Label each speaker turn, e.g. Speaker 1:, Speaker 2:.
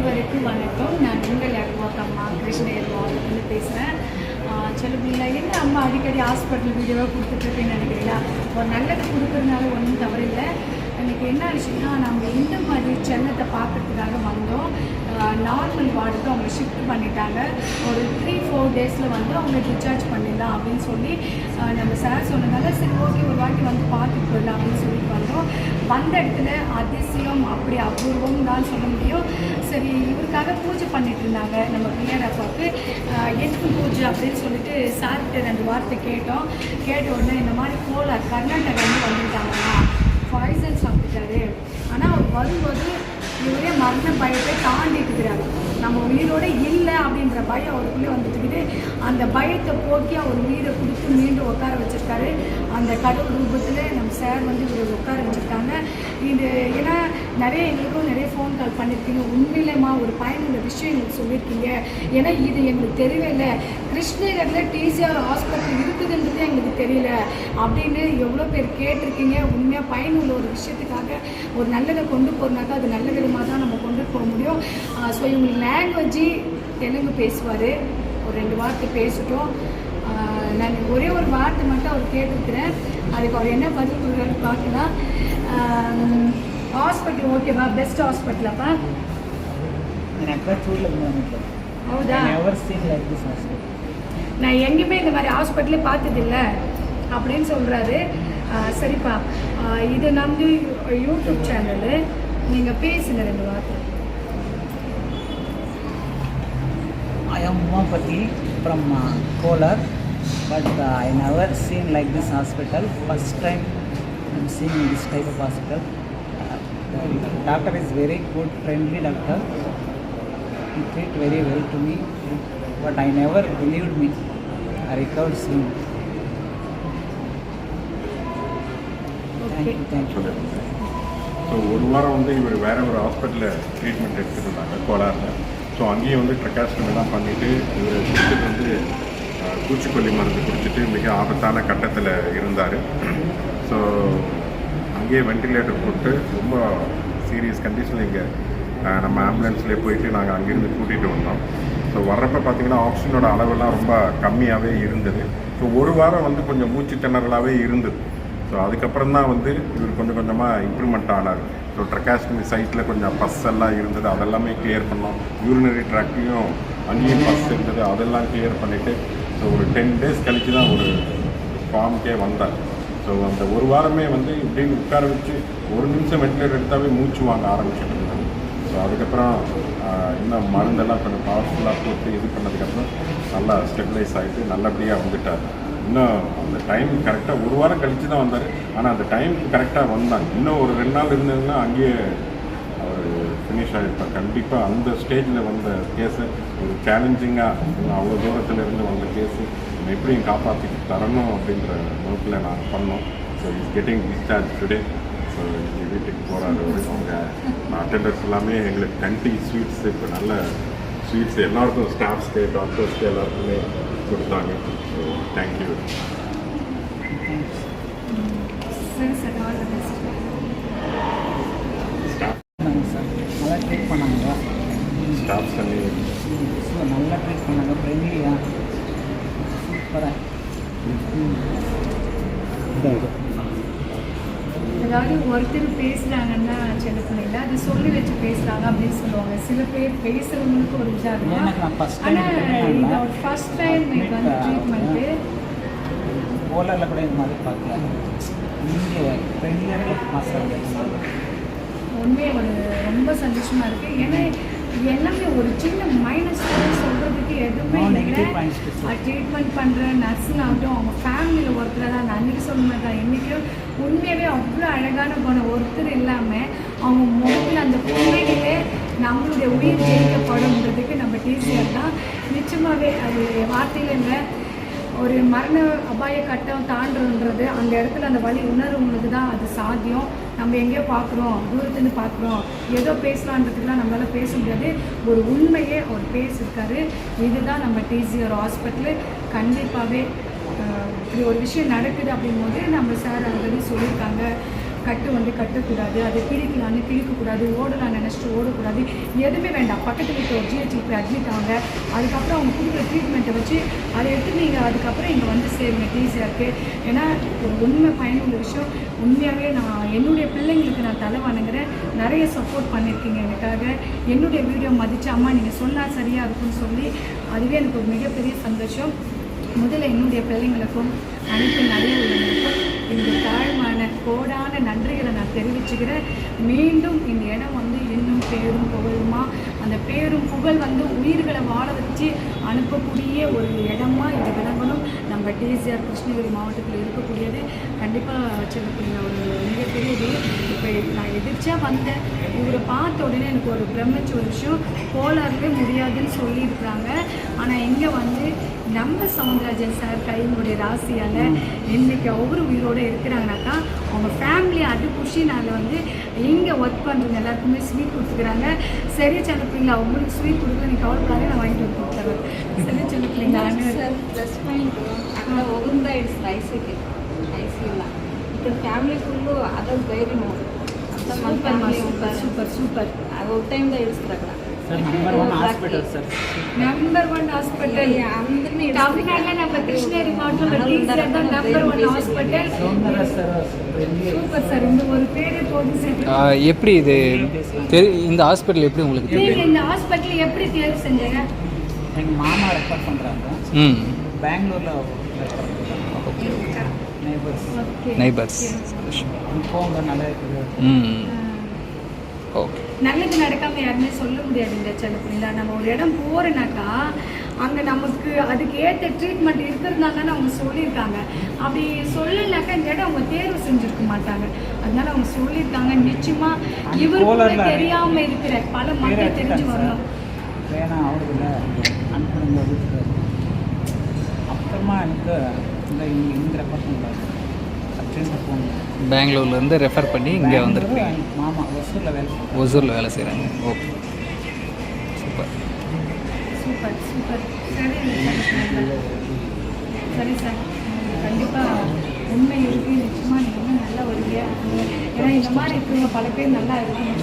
Speaker 1: அனைவருக்கும் வணக்கம். நான் உங்கள் அட்வாக் அம்மா கிருஷ்ணகிரி மாவட்டத்தில் பேசுகிறேன் சொல்லுங்களா என்ன அம்மா அடிக்கடி ஹாஸ்பிட்டல் வீடியோவாக கொடுத்துட்ருக்கேன்னு நினைக்கிறீங்களா? ஒரு நல்லது கொடுக்குறதுனால ஒன்றும் தவறில்லை. எனக்கு என்ன ஆச்சுன்னா நம்ம இந்த மாதிரி சென்னத்தை பார்க்குறதுக்காக வந்தோம். நார்மல் வார்டுக்கு அவங்க ஷிஃப்ட் பண்ணிட்டாங்க. ஒரு த்ரீ ஃபோர் டேஸில் வந்து அவங்க டிஸ்சார்ஜ் பண்ணிடலாம் அப்படின்னு சொல்லி நம்ம சார் சொன்னதால சரி ஓகே ஒரு வாட்டி வந்து பார்த்துட்டு போயிடலாம் அப்படின்னு சொல்லிட்டு வந்தோம். வந்த இடத்துல அதிசயம் அப்படி அபூர்வம் தான் சொல்ல முடியும். சரி இவருக்காக பூஜை பண்ணிட்டு இருந்தாங்க நம்ம பிள்ளையார் அப்பாவுக்கு. எதுக்கு பூஜை அப்படின்னு சொல்லிட்டு சார்கிட்ட ரெண்டு வார்த்தை கேட்டோம். கேட்ட உடனே இந்த மாதிரி போலார் கர்நாடகா வந்து பாய்சன் சாப்பிட்டாரு ஆனால் அவர் வரும்போது இவரே மரண பயத்தை தாண்டிட்டு இருக்கிறாரு. நம்ம உயிரோட இல்லை அப்படின்ற பயம் அவருக்குள்ளே வந்துட்டுக்கிட்டு அந்த பயத்தை போக்கி அவர் உயிரை கொடுத்து மீண்டும் உட்கார வச்சுருக்காரு. அந்த கடவுள் ரூபத்தில் நம்ம சார் வந்து இவர் உட்கார வச்சுருக்காங்க. இது ஏன்னா நிறைய எங்களுக்கும் நிறைய ஃபோன் கால் பண்ணியிருக்கீங்க உண்மையிலேமா ஒரு பயனுள்ள விஷயம் எங்களுக்கு சொல்லியிருக்கீங்க ஏன்னா இது எங்களுக்கு தெரியல இல்லை. கிருஷ்ணகிரியில் டிசிஆர் ஹாஸ்பிட்டல் இருக்குதுன்றது எங்களுக்கு தெரியல அப்படின்னு எவ்வளோ பேர் கேட்டிருக்கீங்க. உண்மையாக பயனுள்ள ஒரு விஷயத்துக்காக ஒரு நல்லதை கொண்டு போகிறனாக்கா அது நல்ல விதமாக தான் போக முடியும் ஸோ இவங்க லாங்குவேஜ் தெலுங்கு பேசுவார் ஒரு ரெண்டு வார்த்தை பேசிட்டோம் நான் ஒரே ஒரு வார்த்தை மட்டும் அவர் கேட்டிருக்கிறேன் அதுக்கு அவர் என்ன பதில் கொடுக்குறாரு பார்க்கலாம் ஹாஸ்பிட்டல் ஓகேவா பெஸ்ட் ஹாஸ்பிட்டலாப்பா
Speaker 2: ஹவுதா
Speaker 1: நான் எங்கேயுமே இந்த மாதிரி ஹாஸ்பிட்டலே பார்த்ததில்ல அப்படின்னு சொல்கிறாரு சரிப்பா இது நம்பி யூடியூப் சேனலு நீங்கள் பேசுங்க ரெண்டு வார்த்தை
Speaker 2: Ganapati from uh, Kolar, but uh, I never seen like this hospital. First time I'm seeing this type of hospital. Uh, doctor is very good, friendly doctor. He treat very well to me, but I never believed me. I recovered soon. Thank you, thank you.
Speaker 3: So ஒரு வாரம் வந்து இவர் வேற ஒரு ஹாஸ்பிட்டலில் treatment எடுத்துருந்தாங்க கோலாரில் so அங்கேயும் வந்து ட்ரெக்காஸ்டம் பண்ணிவிட்டு இவர் குடிச்சிட்டு வந்து பூச்சிக்கொல்லி மருந்து குடிச்சிட்டு மிக ஆபத்தான கட்டத்தில் இருந்தார். ஸோ அங்கேயே வென்டிலேட்டர் போட்டு ரொம்ப சீரியஸ் கண்டிஷனில் இங்கே நம்ம ஆம்புலன்ஸ்லேயே போயிட்டு நாங்கள் அங்கேருந்து கூட்டிகிட்டு வந்தோம். ஸோ வர்றப்ப பார்த்தீங்கன்னா ஆக்சிஜனோட அளவெல்லாம் ரொம்ப கம்மியாகவே இருந்தது. ஸோ ஒரு வாரம் வந்து கொஞ்சம் மூச்சு திணறலாகவே இருந்தது. ஸோ அதுக்கப்புறம் தான் வந்து இவர் கொஞ்சம் கொஞ்சமாக இம்ப்ரூவ்மெண்ட் ஆனார். ஸோ ட்ரக்காஸ்டமி சைட்டில் கொஞ்சம் பஸ் எல்லாம் இருந்தது அதெல்லாமே கிளியர் பண்ணோம். யூரினரி ட்ராக்கையும் அங்கேயும் பஸ் இருந்தது அதெல்லாம் கிளியர் பண்ணிவிட்டு ஸோ ஒரு டென் டேஸ் கழிச்சு தான் ஒரு ஃபார்முக்கே வந்தார். ஸோ அந்த ஒரு வாரமே வந்து இப்படின்னு உட்கார வச்சு ஒரு நிமிஷம் வெண்டிலேட்டர் எடுத்தாவே மூச்சு வாங்க ஆரம்பிச்சுட்டு ஸோ அதுக்கப்புறம் இன்னும் மருந்தெல்லாம் கொஞ்சம் பவர்ஃபுல்லாக போட்டு இது பண்ணதுக்கப்புறம் நல்லா ஸ்டெபிலைஸ் ஆகிட்டு நல்லபடியாக வந்துட்டார். இன்னும் அந்த டைம் கரெக்டாக ஒரு வாரம் கழித்து தான் வந்தார். ஆனால் அந்த டைம் கரெக்டாக வந்தாங்க. இன்னும் ஒரு ரெண்டு நாள் இருந்ததுன்னா அங்கேயே அவர் ஃபினிஷ் ஆகிருப்பார் கண்டிப்பாக அந்த ஸ்டேஜில் வந்த கேஸு ஒரு சேலஞ்சிங்காக அவ்வளோ தூரத்தில் இருந்து வந்த கேஸு நம்ம எப்படியும் காப்பாற்றி தரணும் அப்படின்ற நோக்கில் நாங்கள் பண்ணோம். So is getting discharge today so எங்கள் வீட்டுக்கு போகிறாரு அவங்க அட்டண்டர்ஸ் எல்லாமே எங்களுக்கு கண்டி ஸ்வீட்ஸ் இப்போ நல்ல ஸ்வீட்ஸ் எல்லாருக்கும் ஸ்டாஃப்ஸ்க்கு டாக்டர்ஸ்க்கு எல்லாருக்குமே கொடுத்தாங்க. ஸோ தேங்க்யூ
Speaker 1: சரி சார்
Speaker 2: சார் நல்லா ட்ரீட் பண்ணாங்க
Speaker 3: ஸ்டாஃப்ஸ் அன்னி
Speaker 2: ஸோ நல்லா ட்ரீட் பண்ணாங்க ஃப்ரெண்ட்லியாக சூப்பராக
Speaker 1: அதாவது ஒருத்தர் பேசுகிறாங்கன்னா சின்ன பிள்ளைங்க அது சொல்லி வச்சு பேசுகிறாங்க அப்படின்னு சொல்லுவாங்க. சில பேர் பேசுறவங்களுக்கு ஒரு இதாக
Speaker 2: first time
Speaker 1: ஆனால். இதோட ஃபர்ஸ்ட் டைம் எனக்கு வந்து ட்ரீட்மெண்ட்டு
Speaker 2: ஓலரில் கூட இது மாதிரி பார்க்கல. இங்கே மாஸ்டர்
Speaker 1: உண்மையாக ஒரு ரொம்ப சந்தோஷமாக இருக்குது ஏன்னா எல்லாமே ஒரு சின்ன மைனஸ் சொல்கிறதுக்கு
Speaker 2: No
Speaker 1: இல்லை. ட்ரீட்மெண்ட் பண்ணுற ஆகட்டும் அவங்க ஃபேமிலியில் ஒருத்தர் தான் அன்றைக்கி சொன்ன தான். இன்றைக்கும் உண்மையாகவே அவ்வளோ அழகான போன ஒருத்தர் இல்லாமல் அவங்க முகத்தில் அந்த புன்னகையிலே நம்மளுடைய உயிர் ஜெயிக்கப்படும்ன்றதுக்கு நம்ம டீச்சர் தான். நிச்சயமாகவே அது வார்த்தையில் இல்லை. ஒரு மரண அபாய கட்டம் தாண்டுன்றது அந்த இடத்துல அந்த வலி உணர்வுங்களுக்கு தான் அது சாத்தியம். நம்ம எங்கேயோ பார்க்குறோம் தூரத்துலேருந்து பார்க்குறோம் ஏதோ பேசலான்றதுக்குலாம் நம்மளால் பேச முடியாது. ஒரு உண்மையே அவர் பேசியிருக்காரு. இதுதான் நம்ம டிசிஆர் ஹாஸ்பிட்டலு. கண்டிப்பாகவே இப்படி ஒரு விஷயம் நடக்குது அப்படிங்கும்போது நம்ம சார் ஆல்ரெடி சொல்லியிருக்காங்க. கட்டு வந்து கட்டக்கூடாது அது கிழிக்கலான்னு கிழிக்கக்கூடாது ஓடலாம் நினச்சிட்டு ஓடக்கூடாது. எதுவுமே வேண்டாம். பக்கத்து வீட்டில் ஒரு ஜிஹெச்சுக்கு போய் அட்மிட் ஆகுங்க அதுக்கப்புறம் அவங்க கொடுக்குற ட்ரீட்மெண்ட்டை வச்சு அதை எடுத்து நீங்கள் அதுக்கப்புறம் இங்கே வந்து சேருங்க. ஈஸியாக இருக்குது ஏன்னா ஒரு உண்மை பயனுள்ள விஷயம். உண்மையாகவே நான் என்னுடைய பிள்ளைங்களுக்கு நான் தலை வணங்குறேன். நிறைய சப்போர்ட் பண்ணியிருக்கீங்க எனக்காக. என்னுடைய வீடியோ மதிச்சு அம்மா நீங்கள் சொன்னால் சரியாக இருக்கும்னு சொல்லி அதுவே எனக்கு ஒரு மிகப்பெரிய சந்தோஷம். முதல்ல என்னுடைய பிள்ளைங்களுக்கும் அனைத்து நிறைய உள்ளவங்களுக்கும் இந்த தாழ்மான கோடான நன்றிகளை நான் தெரிவிச்சுக்கிறேன். மீண்டும் இந்த இடம் வந்து இன்னும் பேரும் புகழுமா? அந்த பேரும் புகழ் வந்து உயிர்களை வாழ வச்சு அனுப்பக்கூடிய ஒரு இடமா இந்த விளம்பரம் நம்ம டிசிஆர் கிருஷ்ணகிரி மாவட்டத்தில் இருக்கக்கூடியது. கண்டிப்பாக சொல்லக்கூடிய ஒரு மிகப்பெரிய இது. இப்போ நான் எதிர்த்தா வந்தேன் இவரை பார்த்த உடனே எனக்கு ஒரு பிரமிச்ச ஒரு விஷயம் கோளாறுவே முடியாதுன்னு சொல்லியிருக்கிறாங்க. ஆனால் இங்கே வந்து நம்ம சவுந்தரராஜன் சார் கையினுடைய ராசியால் இன்றைக்கி ஒவ்வொரு உயிரோடு இருக்கிறாங்கனாக்கா அவங்க ஃபேமிலி அது நாங்கள் வந்து இங்கே ஒர்க் பண்ணுறது எல்லாருக்குமே ஸ்வீட் கொடுத்துக்கிறாங்க. சரி சில பிள்ளைங்க அவங்களுக்கு ஸ்வீட் கொடுக்க நீ கவலைப்படாத நான் வாங்கிட்டு வந்து கொடுத்துறேன்.
Speaker 4: சரி சில பிள்ளைங்க ப்ளஸ் பாயிண்ட் அங்கே உகந்தாயிடுச்சு ஐசிக்கு ஐசியூவில்
Speaker 1: இப்போ
Speaker 4: ஃபேமிலி
Speaker 1: ஃபுல்ಲು
Speaker 4: ಅದ್ರ
Speaker 1: ಧೈರ್ಯ சூப்பர்
Speaker 4: சூப்பர் ಸೂಪರ್ ஒரு டைம் தான்
Speaker 2: ಇಳಿಸ್ತಾರಲ್ಲ நம்பர் ஒன் ஹாஸ்பிட்டல்
Speaker 1: நம்ம கிருஷ்ணகிரி மாவட்டம் number one hospital super sir இந்த சார்
Speaker 5: எப்படி இது? இந்த ஹாஸ்பிட்டல் எப்படி உங்களுக்கு தெரியும்?
Speaker 1: இந்த ஹாஸ்பிட்டல் எப்படி தேர்வு செஞ்சீங்க?
Speaker 2: எங்கள் மாமா ரெஃபர் பண்ணுறாங்க பெங்களூரில்
Speaker 1: நைபர்ஸ்
Speaker 5: நைபர்ஸ்
Speaker 2: போங்க நல்லா இருக்குது.
Speaker 5: ஓகே.
Speaker 1: நல்லது நடக்காம யாருமே சொல்ல முடியாது இந்த செல்லப்பிள்ளை நம்ம ஒரு இடம் போறேனாக்கா அங்கே நமக்கு அதுக்கு ஏற்ற ட்ரீட்மெண்ட் இருக்கிறதுனால தானே அவங்க சொல்லியிருக்காங்க. அப்படி சொல்லலைனாக்கா இந்த இடம் அவங்க தேர்வு செஞ்சுருக்க மாட்டாங்க. அதனால அவங்க சொல்லியிருக்காங்க. நிச்சயமா இவருக்கு
Speaker 2: கோலார்ல
Speaker 1: தெரியாம இருக்கிற பல மக்கள் தெரிஞ்சு வரணும்.
Speaker 2: வேணாம் அவருக்கு அப்புறமா எனக்கு இந்த இங்கே இங்கே ரெஃபர் பண்ணுறாங்க அர்ஜென்ட் போகணும்
Speaker 5: பெங்களூர்லேருந்து ரெஃபர் பண்ணி இங்கே வந்திருக்கீங்க
Speaker 2: மாமா ஒசூரில் வேலை.
Speaker 5: ஒசூரில் வேலை செய்கிறாங்க ஓகே. சூப்பர்.
Speaker 1: Super super. சரி. சரி கண்டிப்பாக உண்மை இருக்கு. நிச்சயமாக நீங்கள் நல்லா வருவீங்க ஏன்னா இந்த மாதிரி இருக்கிறவங்க பல பேர் நல்லா இருக்கணும்.